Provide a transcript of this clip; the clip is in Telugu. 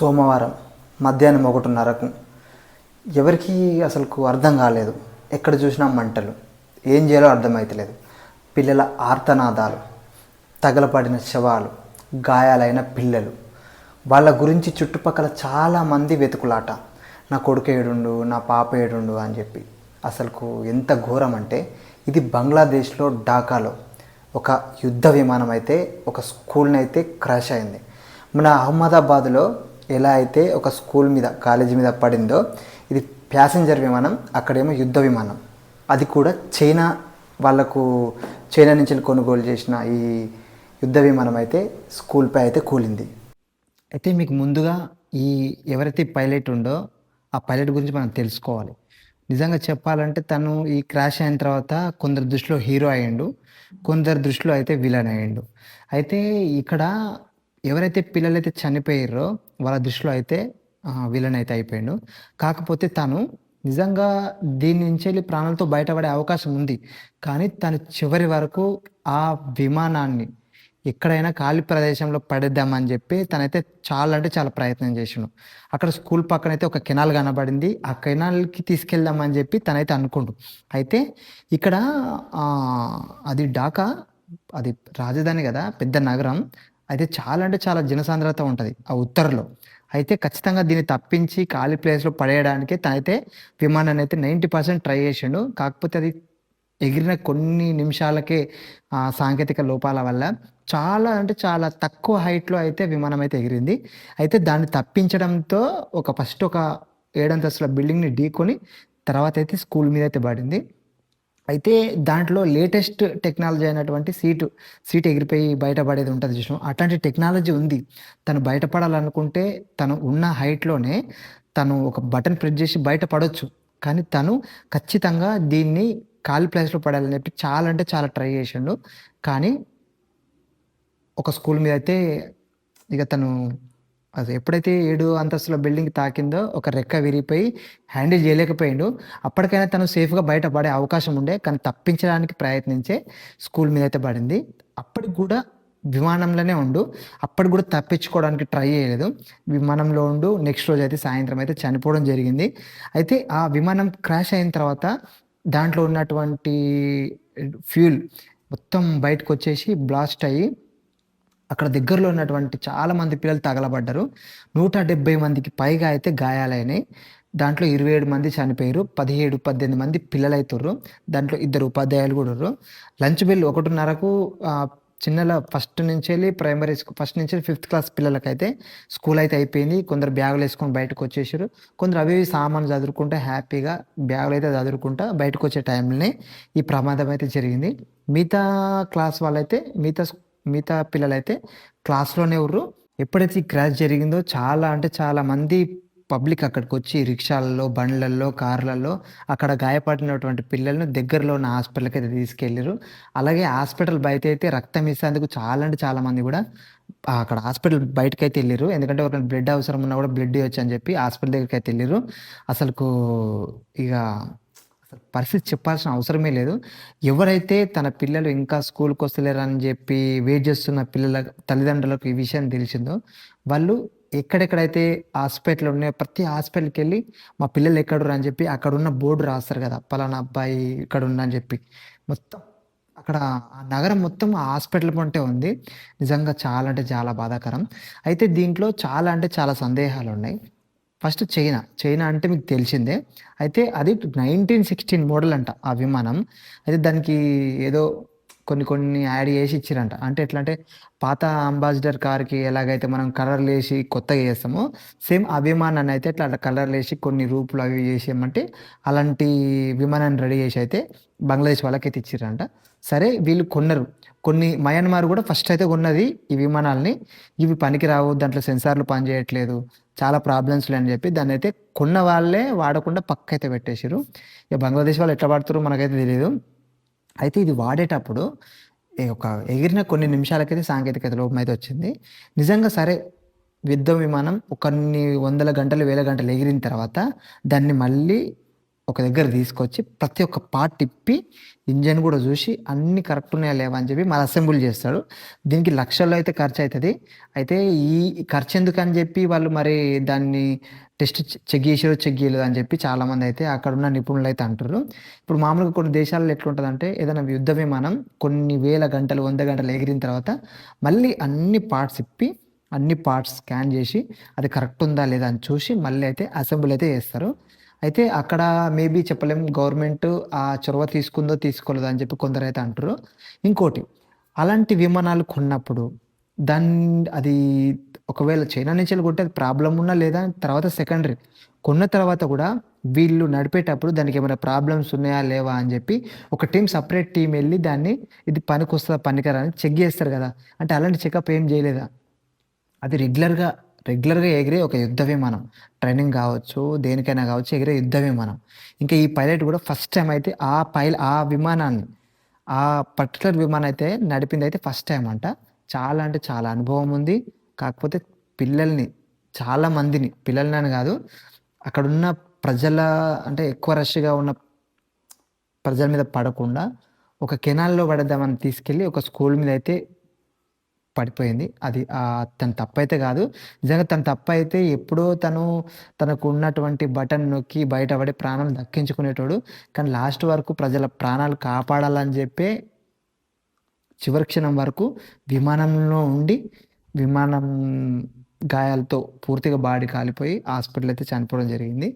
సోమవారం మధ్యాహ్నం ఒకటిన్నరకు. ఎవరికి అసలుకు అర్థం కాలేదు. ఎక్కడ చూసినా మంటలు. ఏం చేయాలో అర్థమవుతలేదు పిల్లల ఆర్తనాదాలు తగలపడిన శవాలు గాయాలైన పిల్లలు. వాళ్ళ గురించి చుట్టుపక్కల చాలామంది వెతుకులాట. నా కొడుకు ఏడుండు నా పాప ఏడుండు అని చెప్పి. అసలుకు ఎంత ఘోరం అంటే ఇది బంగ్లాదేశ్లో ఢాకాలో ఒక యుద్ధ విమానం అయితే ఒక స్కూల్ని అయితే క్రాష్ అయింది. మన అహ్మదాబాద్లో ఎలా అయితే ఒక స్కూల్ మీద కాలేజీ మీద పడిందో ఇది ప్యాసింజర్ విమానం అక్కడేమో యుద్ధ విమానం. అది కూడా చైనా వాళ్ళకు చైనా నుంచి కొనుగోలు చేసిన ఈ యుద్ధ విమానం అయితే స్కూల్పై అయితే కూలింది. అయితే మీకు ముందుగా ఈ ఎవరైతే పైలట్ ఉందో ఆ పైలట్ గురించి మనం తెలుసుకోవాలి. నిజంగా చెప్పాలంటే తను ఈ క్రాష్ అయిన తర్వాత కొందరు దృష్టిలో హీరో అయ్యిండు కొందరు దృష్టిలో అయితే విలన్ అయ్యిండు. అయితే ఇక్కడ ఎవరైతే పిల్లలైతే చనిపోయారో వాళ్ళ దృష్టిలో అయితే విలన్ అయితే అయిపోయాడు. కాకపోతే తను నిజంగా దీని నుంచి వెళ్ళి ప్రాణాలతో బయటపడే అవకాశం ఉంది. కానీ తను చివరి వరకు ఆ విమానాన్ని ఎక్కడైనా ఖాళీ ప్రదేశంలో పడేద్దామని చెప్పి తనైతే చాలా అంటే చాలా ప్రయత్నం చేసిండు. అక్కడ స్కూల్ పక్కన అయితే ఒక కెనాల్ కనబడింది. ఆ కెనాల్కి తీసుకెళ్దామని చెప్పి తనైతే అనుకుండు. అయితే ఇక్కడ అది ఢాకా అది రాజధాని కదా పెద్ద నగరం. అయితే చాలా అంటే చాలా జనసాంద్రత ఉంటుంది ఆ ఉత్తర్లో. అయితే ఖచ్చితంగా దీన్ని తప్పించి ఖాళీ ప్లేస్లో పడేయడానికి తనైతే విమానాన్ని అయితే నైంటీ పర్సెంట్ ట్రై చేసిండు. కాకపోతే అది ఎగిరిన కొన్ని నిమిషాలకే ఆ సాంకేతిక లోపాల వల్ల చాలా అంటే చాలా తక్కువ హైట్లో అయితే విమానం అయితే ఎగిరింది. అయితే దాన్ని తప్పించడంతో ఒక ఫస్ట్ ఒక ఏడంతస్తుల బిల్డింగ్ని ఢీకొని తర్వాత అయితే స్కూల్ మీద అయితే పడింది. అయితే దాంట్లో లేటెస్ట్ టెక్నాలజీ అయినటువంటి సీటు సీట్ ఎగిరిపోయి బయటపడేది ఉంటుంది చూసాం అట్లాంటి టెక్నాలజీ ఉంది. తను బయటపడాలనుకుంటే తను ఉన్న హైట్లోనే తను ఒక బటన్ ప్రెస్ చేసి బయటపడవచ్చు కానీ తను ఖచ్చితంగా దీన్ని ఖాళీ ప్లేస్లో పడాలని చెప్పి చాలా అంటే చాలా ట్రై చేసిండు. కానీ ఒక స్కూల్ మీద అయితే ఇక తను అది ఎప్పుడైతే ఏడు అంతస్తుల బిల్డింగ్ తాకిందో ఒక రెక్క విరిగిపోయి హ్యాండిల్ చేయలేకపోయిండు. అప్పటికైనా తను సేఫ్గా బయటపడే అవకాశం ఉండే కానీ తప్పించడానికి ప్రయత్నించే స్కూల్ మీద అయితే పడింది. అప్పటికి కూడా విమానంలోనే ఉండు. అప్పటికి కూడా తప్పించుకోవడానికి ట్రై చేయలేదు. విమానంలో ఉండు నెక్స్ట్ రోజు అయితే సాయంత్రం అయితే చనిపోవడం జరిగింది. అయితే ఆ విమానం క్రాష్ అయిన తర్వాత దాంట్లో ఉన్నటువంటి ఫ్యూల్ మొత్తం బయటకు వచ్చేసి బ్లాస్ట్ అయ్యి అక్కడ దగ్గరలో ఉన్నటువంటి చాలా మంది పిల్లలు తగలబడ్డారు. నూట డెబ్బై మందికి పైగా అయితే గాయాలైనాయి. దాంట్లో ఇరవై ఏడు మంది చనిపోయారు. పదిహేడు పద్దెనిమిది మంది పిల్లలు అవుతారు దాంట్లో ఇద్దరు ఉపాధ్యాయులు కూడా లంచ్ బిల్ ఒకటిన్నరకు చిన్నల ఫస్ట్ నుంచి వెళ్ళి ప్రైమరీ స్కూల్ ఫస్ట్ నుంచి ఫిఫ్త్ క్లాస్ పిల్లలకైతే స్కూల్ అయితే అయిపోయింది. కొందరు బ్యాగులు వేసుకొని బయటకు వచ్చేసారు. కొందరు అవి సామాన్లు చదువుకుంటా హ్యాపీగా బ్యాగులు అయితే చదువుకుంటా బయటకు వచ్చే టైంలోనే ఈ ప్రమాదం అయితే జరిగింది. మిగతా క్లాస్ వాళ్ళైతే మిగతా మిగతా పిల్లలైతే క్లాస్లోనే ఉర్రు. ఎప్పుడైతే ఈ క్రాష్ జరిగిందో చాలా అంటే చాలా మంది పబ్లిక్ అక్కడికి వచ్చి రిక్షాలలో బండ్లలో కార్లలో అక్కడ గాయపడినటువంటి పిల్లలను దగ్గరలో ఉన్న హాస్పిటల్కి అయితే తీసుకెళ్ళారు అలాగే హాస్పిటల్ బయట అయితే రక్తం ఇచ్చేందుకు చాలా అంటే చాలా మంది కూడా అక్కడ హాస్పిటల్ బయటకు అయితే వెళ్ళారు ఎందుకంటే ఒక బ్లడ్ అవసరం ఉన్నా కూడా బ్లడ్ ఇవ్వచ్చు అని చెప్పి హాస్పిటల్ దగ్గరికి అయితే వెళ్ళారు అసలుకు ఇక పరిస్థితి చెప్పాల్సిన అవసరమే లేదు. ఎవరైతే తన పిల్లలు ఇంకా స్కూల్కి వస్తలేరని చెప్పి వెయిట్ చేస్తున్న పిల్లల తల్లిదండ్రులకు ఈ విషయం తెలిసిందో వాళ్ళు ఎక్కడెక్కడైతే హాస్పిటల్ ఉన్నాయో ప్రతి హాస్పిటల్కి వెళ్ళి మా పిల్లలు ఎక్కడున్నారు అని చెప్పి అక్కడ ఉన్న బోర్డు రాస్తారు కదా పలానా అబ్బాయి ఇక్కడ ఉందని చెప్పి. మొత్తం అక్కడ ఆ నగరం మొత్తం ఆ హాస్పిటల్ పంటే ఉంది. నిజంగా చాలా అంటే చాలా బాధాకరం. అయితే దీంట్లో చాలా అంటే చాలా సందేహాలు ఉన్నాయి ఫస్ట్ చైనా. చైనా అంటే మీకు తెలిసిందే. అయితే అది నైన్టీన్ సిక్స్టీన్ మోడల్ అంట ఆ విమానం. అయితే దానికి ఏదో కొన్ని కొన్ని యాడ్ చేసి ఇచ్చిరంట. అంటే ఎట్లా అంటే పాత అంబాసిడర్ కార్కి ఎలాగైతే మనం కలర్లు వేసి కొత్తగా చేస్తామో సేమ్ ఆ విమానాన్ని అయితే ఇట్లా కలర్లు వేసి కొన్ని రూపులు అవి చేసేయమంటే అలాంటి విమానాన్ని రెడీ చేసి అయితే బంగ్లాదేశ్ వాళ్ళకి అయితే ఇచ్చిరంట. సరే వీళ్ళు కొన్నారు. కొన్ని మయన్మార్ కూడా ఫస్ట్ అయితే కొన్నది ఈ విమానాలని. ఇవి పనికి రావు దాంట్లో సెన్సార్లు పనిచేయట్లేదు. చాలా ప్రాబ్లమ్స్ అని చెప్పి దాన్ని అయితే కొన్న వాళ్ళే వాడకుండా పక్క అయితే పెట్టేశారు ఇక బంగ్లాదేశ్ వాళ్ళు ఎట్లా వాడుతారో మనకైతే తెలియదు అయితే ఇది వాడేటప్పుడు ఈ ఒక ఎగిరిన కొన్ని నిమిషాలకైతే సాంకేతికత లోపం అయితే వచ్చింది. నిజంగా సరే యుద్ధ విమానం కొన్ని వందల గంటలు వేల గంటలు ఎగిరిన తర్వాత దాన్ని మళ్ళీ ఒక దగ్గర తీసుకొచ్చి ప్రతి ఒక్క పార్ట్ తిప్పి ఇంజన్ కూడా చూసి అన్ని కరెక్ట్ ఉన్నాయా లేవా అని చెప్పి మళ్ళీ అసెంబుల్ చేస్తాడు. దీనికి లక్షల్లో అయితే ఖర్చు అవుతుంది అయితే ఈ ఖర్చు ఎందుకు అని చెప్పి వాళ్ళు మరి దాన్ని టెస్ట్ చెక్ చేసారో చెక్ చేయలేదు అని చెప్పి చాలామంది అయితే అక్కడ ఉన్న నిపుణులు అయితే అంటారు. ఇప్పుడు మామూలుగా కొన్ని దేశాల్లో ఎట్లుంటుందంటే ఏదైనా యుద్ధ విమానం కొన్ని వేల గంటలు వంద గంటలు ఎగిరిన తర్వాత మళ్ళీ అన్ని పార్ట్స్ ఇప్పి అన్ని పార్ట్స్ స్కాన్ చేసి అది కరెక్ట్ ఉందా లేదా అని చూసి మళ్ళీ అయితే అసెంబుల్ అయితే చేస్తారు. అయితే అక్కడ మేబీ చెప్పలేం గవర్నమెంట్ ఆ చొరవ తీసుకుందో తీసుకోలేదో అని చెప్పి కొందరు అయితే అంటారు ఇంకోటి అలాంటి విమానాలు కొన్నప్పుడు దాన్ని అది ఒకవేళ చైనా నుంచి వెళ్ళి కొట్టే ప్రాబ్లం ఉన్నా లేదా? తర్వాత సెకండరీ కొన్న తర్వాత కూడా వీళ్ళు నడిపేటప్పుడు దానికి ఏమైనా ప్రాబ్లమ్స్ ఉన్నాయా లేవా అని చెప్పి ఒక టీం సపరేట్ టీం వెళ్ళి దాన్ని ఇది పనికి వస్తుందా పనికిరా అని చెక్ చేస్తారు కదా. అంటే అలాంటి చెకప్ ఏం చేయలేదా? అది రెగ్యులర్గా రెగ్యులర్గా ఎగిరే ఒక యుద్ధ విమానం. ట్రైనింగ్ కావచ్చు దేనికైనా కావచ్చు ఎగిరే యుద్ధ విమానం. ఇంకా ఈ పైలట్ కూడా ఫస్ట్ టైం అయితే ఆ పైల ఆ విమానాన్ని ఆ పర్టికులర్ విమానం అయితే నడిపింది అయితే ఫస్ట్ టైం అంట. చాలా అంటే చాలా అనుభవం ఉంది. కాకపోతే పిల్లల్ని చాలా మందిని పిల్లల్ని అని కాదు అక్కడున్న ప్రజల అంటే ఎక్కువ రష్గా ఉన్న ప్రజల మీద పడకుండా ఒక కెనాల్లో పడదామని తీసుకెళ్ళి ఒక స్కూల్ మీద అయితే పడిపోయింది. అది తన తప్పైతే కాదు. నిజంగా తన తప్పైతే ఎప్పుడో తను తనకు ఉన్నటువంటి బటన్ నొక్కి బయటపడి ప్రాణం దక్కించుకునేటోడు. కానీ లాస్ట్ వరకు ప్రజల ప్రాణాలు కాపాడాలని చెప్పే చివరి క్షణం వరకు విమానంలో ఉండి విమానం గాయాలతో పూర్తిగా బాడీ కాలిపోయి హాస్పిటల్ అయితే చనిపోవడం జరిగింది.